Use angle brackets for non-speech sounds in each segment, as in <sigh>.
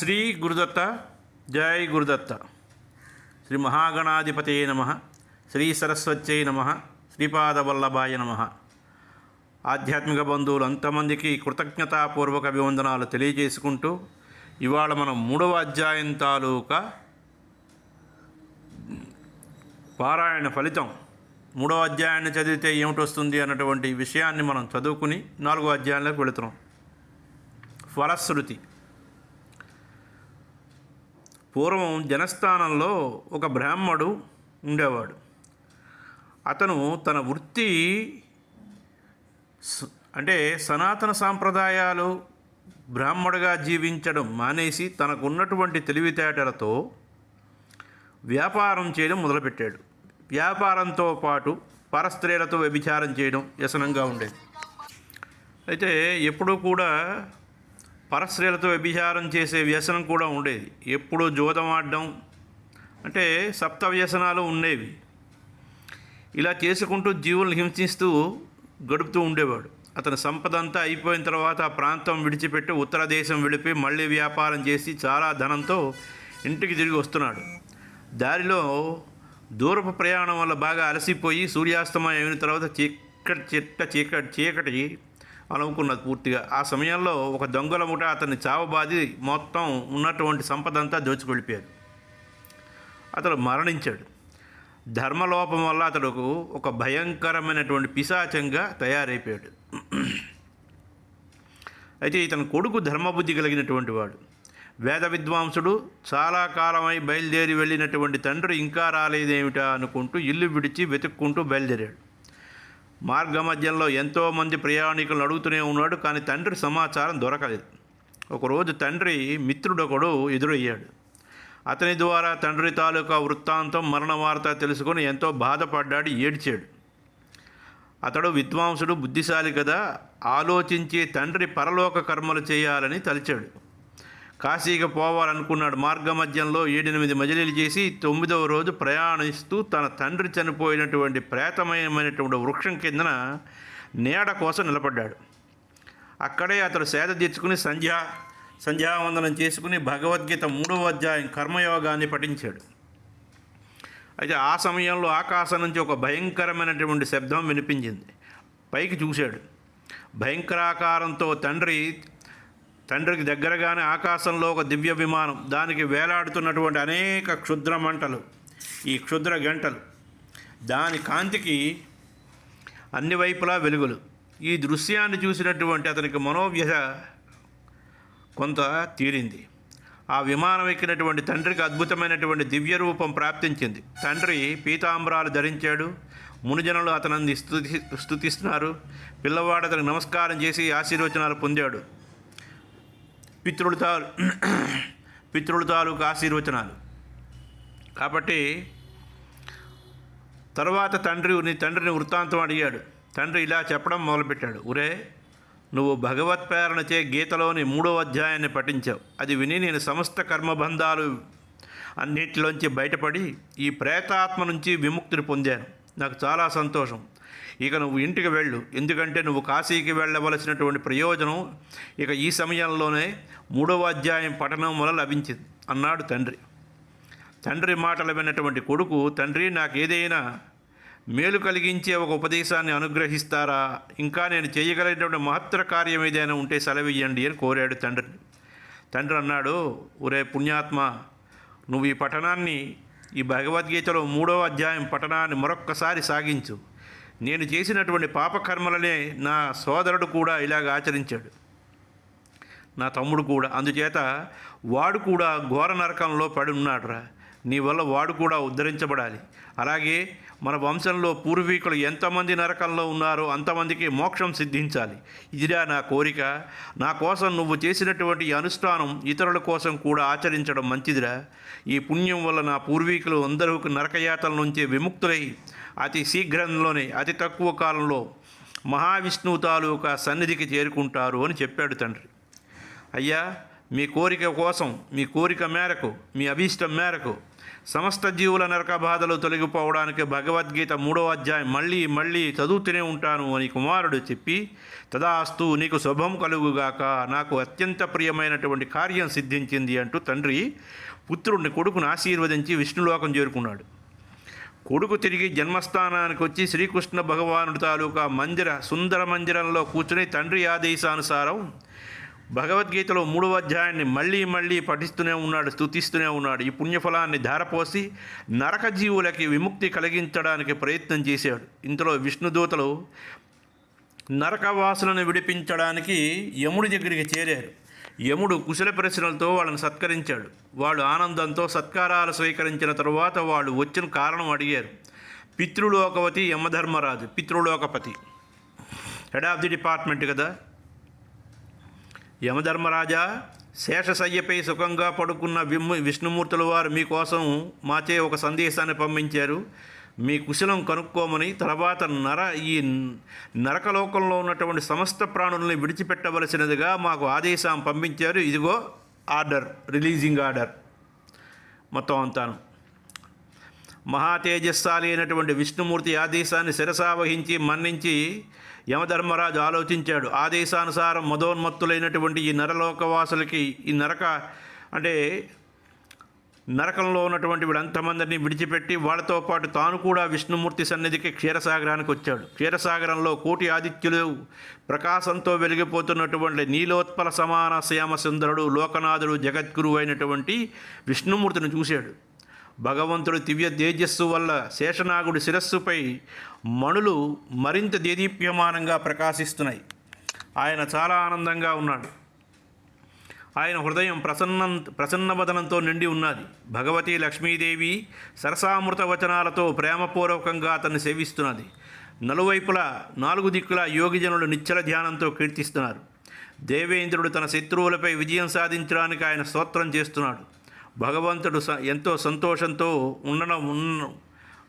శ్రీ గురుదత్త జై గురుదత్త. శ్రీ మహాగణాధిపతే నమ. శ్రీ సరస్వత్యై నమ. శ్రీపాదవల్లభాయ నమ. ఆధ్యాత్మిక బంధువులు అంతమందికి కృతజ్ఞతాపూర్వక అభివందనాలు తెలియజేసుకుంటూ ఇవాళ మనం మూడవ అధ్యాయం తాలూకా పారాయణ ఫలితం. మూడవ అధ్యాయాన్ని చదివితే ఏమిటొస్తుంది అన్నటువంటి విషయాన్ని మనం చదువుకుని నాలుగో అధ్యాయంలోకి వెళుతున్నాం. ఫలశ్రుతి. పూర్వం జనస్థానంలో ఒక బ్రాహ్మడు ఉండేవాడు. అతను తన వృత్తి అంటే సనాతన సాంప్రదాయాలు బ్రాహ్మడుగా జీవించడం మానేసి తనకున్నటువంటి తెలివితేటలతో వ్యాపారం చేయడం మొదలుపెట్టాడు. వ్యాపారంతో పాటు పరస్త్రీలతో వ్యభిచారం చేయడం వ్యసనంగా ఉండేది. అయితే ఎప్పుడూ కూడా పరస్త్రీలతో వ్యభిచారం చేసే వ్యసనం కూడా ఉండేది. ఎప్పుడూ జోదం అంటే సప్త వ్యసనాలు ఉండేవి. ఇలా చేసుకుంటూ జీవులను హింసిస్తూ గడుపుతూ ఉండేవాడు. అతని సంపద అంతా అయిపోయిన తర్వాత ఆ ప్రాంతం విడిచిపెట్టి ఉత్తర దేశం వెళ్ళిపోయి మళ్ళీ వ్యాపారం చేసి చాలా ధనంతో ఇంటికి తిరిగి వస్తున్నాడు. దారిలో దూరపు ప్రయాణం వల్ల బాగా అలసిపోయి సూర్యాస్తమయం అయిన తర్వాత చీకటి చిట్ట చీకటి చీకటి అనుకున్నది పూర్తిగా. ఆ సమయంలో ఒక దొంగల ముఠ అతన్ని చావబాది మొత్తం ఉన్నటువంటి సంపద అంతా అతడు మరణించాడు. ధర్మలోపం వల్ల అతడుకు ఒక భయంకరమైనటువంటి పిశాచంగా తయారైపోయాడు. అయితే ఇతని కొడుకు ధర్మబుద్ధి కలిగినటువంటి వాడు. వేద విద్వాంసుడు చాలా కాలమై బయలుదేరి వెళ్ళినటువంటి తండ్రి ఇంకా రాలేదేమిటా అనుకుంటూ ఇల్లు విడిచి వెతుక్కుంటూ బయలుదేరాడు. మార్గ మధ్యంలో ఎంతోమంది ప్రయాణికులను అడుగుతూనే ఉన్నాడు కానీ తండ్రి సమాచారం దొరకలేదు. ఒకరోజు తండ్రి మిత్రుడొకడు ఎదురయ్యాడు. అతని ద్వారా తండ్రి తాలూకా వృత్తాంతం మరణ వార్త తెలుసుకొని ఎంతో బాధపడ్డాడు ఏడ్చాడు. అతడు విద్వాంసుడు బుద్ధిశాలి కదా ఆలోచించి తండ్రి పరలోక కర్మలు చేయాలని తలిచాడు. కాశీకి పోవాలనుకున్నాడు. మార్గ మధ్యంలో ఏడెనిమిది మజిలీలు చేసి తొమ్మిదవ రోజు ప్రయాణిస్తూ తన తండ్రి చనిపోయినటువంటి ప్రేతమయమైనటువంటి వృక్షం కిందన నీడ కోసం నిలబడ్డాడు. అక్కడే అతడు సేద తీర్చుకుని సంధ్యా సంధ్యావందనం చేసుకుని భగవద్గీత మూడవ అధ్యాయం కర్మయోగాన్ని పఠించాడు. అయితే ఆ సమయంలో ఆకాశం నుంచి ఒక భయంకరమైనటువంటి శబ్దం వినిపించింది. పైకి చూశాడు. భయంకరాకారంతో తండ్రి తండ్రికి దగ్గరగానే ఆకాశంలో ఒక దివ్య విమానం దానికి వేలాడుతున్నటువంటి అనేక క్షుద్ర మంటలు ఈ క్షుద్ర గంటలు. దాని కాంతికి అన్ని వైపులా వెలుగులు. ఈ దృశ్యాన్ని చూసినటువంటి అతనికి మనోవ్యధ కొంత తీరింది. ఆ విమానం ఎక్కినటువంటి తండ్రికి అద్భుతమైనటువంటి దివ్య రూపం ప్రాప్తించింది. తండ్రి పీతాంబరాలు ధరించాడు. మునిజనులు అతనిని స్థుతి స్థుతిస్తున్నారు పిల్లవాడు అతనికి నమస్కారం చేసి ఆశీర్వచనాలు పొందాడు. పితృడు తాలు <clears throat> పితృడు తాలూకు ఆశీర్వచనాలు. కాబట్టి తర్వాత తండ్రి నీ తండ్రిని వృత్తాంతం అడిగాడు. తండ్రి ఇలా చెప్పడం మొదలుపెట్టాడు. ఒరే నువ్వు భగవత్ ప్రేరణచే గీతలోని మూడో అధ్యాయాన్ని పఠించావు. అది విని నేను సమస్త కర్మబంధాలు అన్నిటిలోంచి బయటపడి ఈ ప్రేతాత్మ నుంచి విముక్తిని పొందాను. నాకు చాలా సంతోషం. ఇక నువ్వు ఇంటికి వెళ్ళు. ఎందుకంటే నువ్వు కాశీకి వెళ్ళవలసినటువంటి ప్రయోజనం ఇక ఈ సమయంలోనే మూడవ అధ్యాయం పఠనం వల్ల లభించింది అన్నాడు తండ్రి. తండ్రి మాటలు విన్నటువంటి కొడుకు తండ్రి నాకు ఏదైనా మేలు కలిగించే ఒక ఉపదేశాన్ని అనుగ్రహిస్తారా? ఇంకా నేను చేయగలిగినటువంటి మహత్తర కార్యం ఏదైనా ఉంటే సెలవియ్యండి అని కోరాడు తండ్రిని. తండ్రి అన్నాడు ఒరే పుణ్యాత్మ నువ్వు ఈ పఠనాన్ని ఈ భగవద్గీతలో మూడవ అధ్యాయం పఠనాన్ని మరొక్కసారి సాగించు. నేను చేసినటువంటి పాపకర్మలనే నా సోదరుడు కూడా ఇలాగ ఆచరించాడు. నా తమ్ముడు కూడా. అందుచేత వాడు కూడా ఘోర నరకంలో పడి ఉన్నాడురా. నీ వల్ల వాడు కూడా ఉద్ధరించబడాలి. అలాగే మన వంశంలో పూర్వీకులు ఎంతమంది నరకంలో ఉన్నారో అంతమందికి మోక్షం సిద్ధించాలి. ఇదిరా నా కోరిక. నా కోసం నువ్వు చేసినటువంటి అనుష్ఠానం ఇతరుల కోసం కూడా ఆచరించడం మంచిదిరా. ఈ పుణ్యం వల్ల నా పూర్వీకులు అందరూ నరకయాతల నుంచి విముక్తులై అతి శీఘ్రంలోనే అతి తక్కువ కాలంలో మహావిష్ణువు తాలూకా సన్నిధికి చేరుకుంటారు అని చెప్పాడు తండ్రి. అయ్యా మీ కోరిక కోసం మీ కోరిక మేరకు మీ అభీష్టం మేరకు సమస్త జీవుల నరక బాధలు తొలగిపోవడానికి భగవద్గీత మూడో అధ్యాయం మళ్ళీ మళ్ళీ చదువుతూనే ఉంటాను అని కుమారుడు చెప్పి తదాస్తు నీకు శుభం కలుగుగాక నాకు అత్యంత ప్రియమైనటువంటి కార్యం సిద్ధించింది అంటూ తండ్రి పుత్రుడిని కొడుకును ఆశీర్వదించి విష్ణులోకం చేరుకున్నాడు. కొడుకు తిరిగి జన్మస్థానానికి వచ్చి శ్రీకృష్ణ భగవానుడి తాలూకా మందిర సుందర మందిరంలో కూర్చుని తండ్రి ఆదేశానుసారం భగవద్గీతలో మూడవ అధ్యాయాన్ని మళ్ళీ మళ్ళీ పఠిస్తూనే ఉన్నాడు స్తుతిస్తూనే ఉన్నాడు. ఈ పుణ్యఫలాన్ని ధారపోసి నరక జీవులకి విముక్తి కలిగించడానికి ప్రయత్నం చేశాడు. ఇంతలో విష్ణుదూతలు నరకవాసులను విడిపించడానికి యముడి దగ్గరికి చేరారు. యముడు కుశల ప్రశ్నలతో వాళ్ళని సత్కరించాడు. వాళ్ళు ఆనందంతో సత్కారాలు స్వీకరించిన తరువాత వాళ్ళు వచ్చిన కారణం అడిగారు. పితృలోకవతి యమధర్మరాజు పితృలోకపతి. హెడ్ ఆఫ్ ది డిపార్ట్మెంట్ కదా. యమధర్మరాజా శేషశయ్యపై సుఖంగా పడుకున్న విమ్ము విష్ణుమూర్తుల వారు మీకోసం మాచే ఒక సందేశాన్ని పంపించారు. మీ కుశలం కనుక్కోమని తర్వాత నర ఈ నరకలోకంలో ఉన్నటువంటి సమస్త ప్రాణుల్ని విడిచిపెట్టవలసినదిగా మాకు ఆదేశం పంపించారు. ఇదిగో ఆర్డర్ రిలీజింగ్ ఆర్డర్. మొత్తం అంతాను. మహాతేజస్సాలి అయినటువంటి విష్ణుమూర్తి ఆదేశాన్ని శిరసావహించి మన్నించి యమధర్మరాజు ఆలోచించాడు. ఆదేశానుసారం మదోన్మత్తులైనటువంటి ఈ నరలోకవాసులకి ఈ నరక అంటే నరకంలో ఉన్నటువంటి వీడంతమందిని విడిచిపెట్టి వాళ్ళతో పాటు తాను కూడా విష్ణుమూర్తి సన్నిధికి క్షీరసాగరానికి వచ్చాడు. క్షీరసాగరంలో కోటి ఆదిత్యులు ప్రకాశంతో వెలిగిపోతున్నటువంటి నీలోత్పల సమాన శ్యామ సుందరుడు లోకనాథుడు జగద్గురు అయినటువంటి విష్ణుమూర్తిని చూశాడు. భగవంతుడు దివ్య తేజస్సు వల్ల శేషనాగుడి శిరస్సుపై మణులు మరింత దేదీప్యమానంగా ప్రకాశిస్తున్నాయి. ఆయన చాలా ఆనందంగా ఉన్నాడు. ఆయన హృదయం ప్రసన్న ప్రసన్నవదనంతో నిండి ఉన్నది. భగవతి లక్ష్మీదేవి సరసామృత వచనాలతో ప్రేమపూర్వకంగా అతన్ని సేవిస్తున్నది. నలువైపులా నాలుగు దిక్కుల యోగిజనులు నిశ్చల ధ్యానంతో కీర్తిస్తున్నారు. దేవేంద్రుడు తన శత్రువులపై విజయం సాధించడానికి ఆయన స్తోత్రం చేస్తున్నాడు. భగవంతుడు స- ఎంతో సంతోషంతో ఉండడం ఉన్న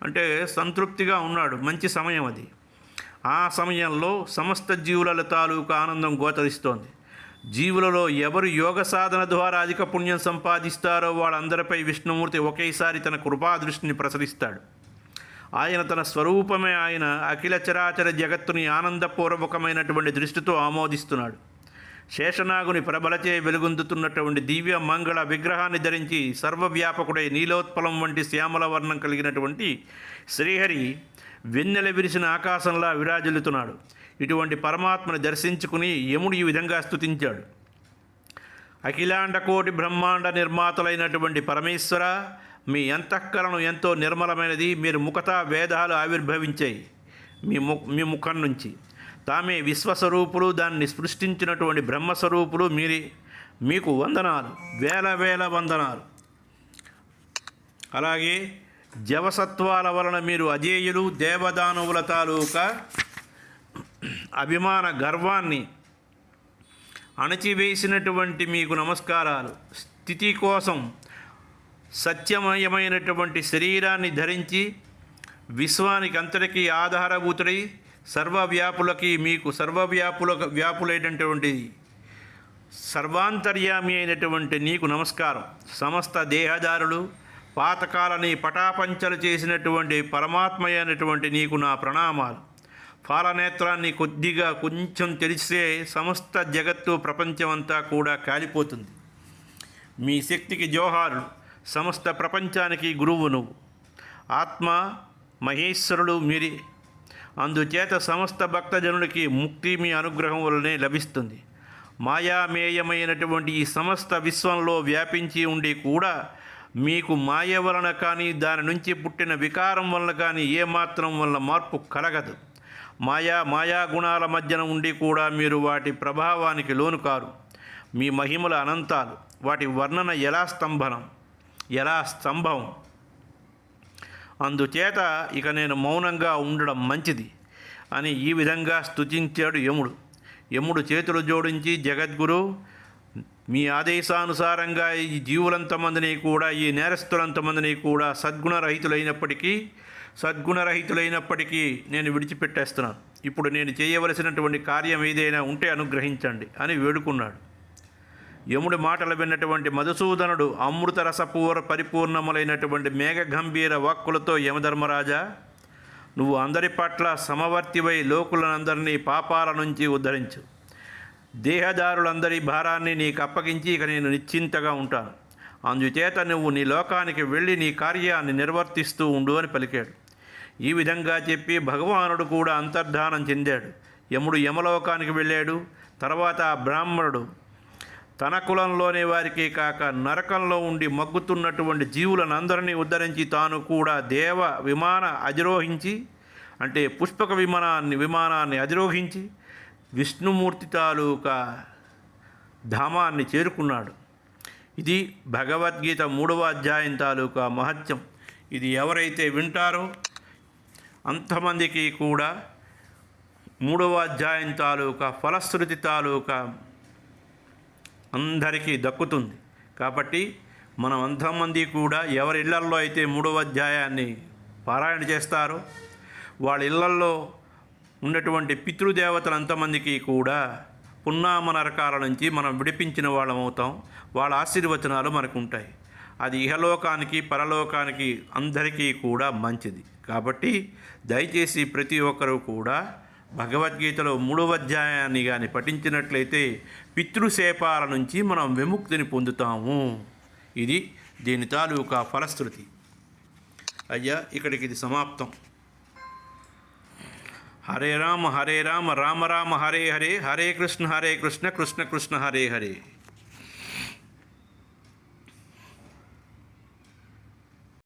అంటే సంతృప్తిగా ఉన్నాడు. మంచి సమయం అది. ఆ సమయంలో సమస్త జీవుల తాలూకు ఆనందం గోచరిస్తోంది. జీవులలో ఎవరు యోగ సాధన ద్వారా అధిక పుణ్యం సంపాదిస్తారో వాళ్ళందరిపై విష్ణుమూర్తి ఒకేసారి తన కృపా దృష్టిని ప్రసరిస్తాడు. ఆయన తన స్వరూపమే ఆయన అఖిల చరాచర జగత్తుని ఆనందపూర్వకమైనటువంటి దృష్టితో ఆమోదిస్తున్నాడు. శేషనాగుని ప్రబలచే వెలుగొందుతున్నటువంటి దివ్య మంగళ విగ్రహాన్ని ధరించి సర్వవ్యాపకుడై నీలోత్పలం వంటి శ్యామల వర్ణం కలిగినటువంటి శ్రీహరి వెన్నెల విరిసిన ఆకాశంలా విరాజిల్లుతున్నాడు. ఇటువంటి పరమాత్మను దర్శించుకుని యముడు ఈ విధంగా స్తుతించాడు. అఖిలాండ కోటి బ్రహ్మాండ నిర్మాతలైనటువంటి పరమేశ్వర మీ అంతఃకరణం ఎంతో నిర్మలమైనది మీరు ముఖత వేదాలు ఆవిర్భవించాయి. మీ ము మీ ముఖం నుంచి. తామే విశ్వస్వరూపులు దాన్ని సృష్టించినటువంటి బ్రహ్మస్వరూపులు మీరి మీకు వందనాలు వేల వేల వందనాలు. అలాగే జవసత్వాల వలన మీరు అజేయులు దేవదానవుల తాలూకా అభిమాన గర్వాన్ని అణచివేసినటువంటి మీకు నమస్కారాలు. స్థితి కోసం సత్యమయమైనటువంటి శరీరాన్ని ధరించి విశ్వానికి అంతటికీ ఆధారభూతుడై సర్వవ్యాపులకి మీకు సర్వవ్యాపుల వ్యాపులైనటువంటి సర్వాంతర్యామి అయినటువంటి నీకు నమస్కారం. సమస్త దేహదారులు పాతకాలని పటాపంచలు చేసినటువంటి పరమాత్మ అయినటువంటి నీకు నా ప్రణామాలు. ఫాలనేత్రాన్ని కొద్దిగా కొంచెం తెలిస్తే సమస్త జగత్తు ప్రపంచమంతా కూడా కాలిపోతుంది. మీ శక్తికి జోహారులు సమస్త ప్రపంచానికి గురువు నువ్వు. ఆత్మ మహేశ్వరుడు మీరే. అందుచేత సమస్త భక్తజనుడికి ముక్తి మీ అనుగ్రహం వల్లనే లభిస్తుంది. మాయామేయమైనటువంటి ఈ సమస్త విశ్వంలో వ్యాపించి ఉండి కూడా మీకు మాయ వలన కానీ దాని నుంచి పుట్టిన వికారం వలన కానీ ఏమాత్రం వలన మార్పు కలగదు. మాయా మాయా గుణాల మధ్యన ఉండి కూడా మీరు వాటి ప్రభావానికి లోను కారు. మీ మహిమల అనంతాలు వాటి వర్ణన ఎలా స్తంభనం ఎలా స్తంభం అందుచేత ఇక నేను మౌనంగా ఉండడం మంచిది అని ఈ విధంగా స్తుతించాడు యముడు. యముడు చేతులు జోడించి జగద్గురు మీ ఆదేశానుసారంగా ఈ జీవులంతమందిని కూడా ఈ నేరస్తులంతమందిని కూడా సద్గుణరహితులైనప్పటికీ సద్గుణరహితులైనప్పటికీ నేను విడిచిపెట్టేస్తున్నాను. ఇప్పుడు నేను చేయవలసినటువంటి కార్యం ఏదైనా ఉంటే అనుగ్రహించండి అని వేడుకున్నాడు. యముడి మాటలు విన్నటువంటి మధుసూదనుడు అమృతరసపూర పరిపూర్ణములైనటువంటి పరిపూర్ణములైనటువంటి మేఘగంభీర వాక్కులతో యమధర్మరాజా నువ్వు అందరి పట్ల సమవర్తివై లోకులనందరినీ పాపాల నుంచి ఉద్ధరించు. దేహదారులందరి భారాన్ని నీకు అప్పగించి ఇక నేను నిశ్చింతగా ఉంటాను. అందుచేత నువ్వు నీ లోకానికి వెళ్ళి నీ కార్యాన్ని నిర్వర్తిస్తూ ఉండు అని పలికాడు. ఈ విధంగా చెప్పి భగవానుడు కూడా అంతర్ధానం చెందాడు. యముడు యమలోకానికి వెళ్ళాడు. తర్వాత ఆ బ్రాహ్మణుడు తన కులంలోని వారికి కాక నరకంలో ఉండి మగ్గుతున్నటువంటి జీవులను అందరినీ ఉద్ధరించి తాను కూడా దేవ విమాన అధిరోహించి అంటే పుష్పక విమానాన్ని విమానాన్ని అధిరోహించి విష్ణుమూర్తి తాలూకా ధామాన్ని చేరుకున్నాడు. ఇది భగవద్గీత మూడవ అధ్యాయం తాలూకా మహత్యం. ఇది ఎవరైతే వింటారో అంతమందికి కూడా మూడవ అధ్యాయం తాలూకా ఫలశ్రుతి తాలూకా అందరికీ దక్కుతుంది. కాబట్టి మనం అంతమంది కూడా ఎవరి ఇళ్ళల్లో అయితే మూడవ అధ్యాయాన్ని పారాయణ చేస్తారో వాళ్ళ ఇళ్ళల్లో ఉన్నటువంటి పితృదేవతలు అంతమందికి కూడా పున్నామ నరకాల నుంచి మనం విడిపించిన వాళ్ళం అవుతాం. వాళ్ళ ఆశీర్వచనాలు మనకు ఉంటాయి అది ఇహలోకానికి పరలోకానికి అందరికీ కూడా మంచిది. కాబట్టి దయచేసి ప్రతి ఒక్కరూ కూడా భగవద్గీతలో మూడవ అధ్యాయాన్ని కానీ పఠించినట్లయితే పితృశేపాల నుంచి మనం విముక్తిని పొందుతాము. ఇది దీని తాలూకా ఫలశ్రుతి. అయ్యా ఇక్కడికి ఇది సమాప్తం. హరే రామ హరే రామ రామ రామ హరే హరే హరే కృష్ణ హరే కృష్ణ కృష్ణ కృష్ణ హరే హరే.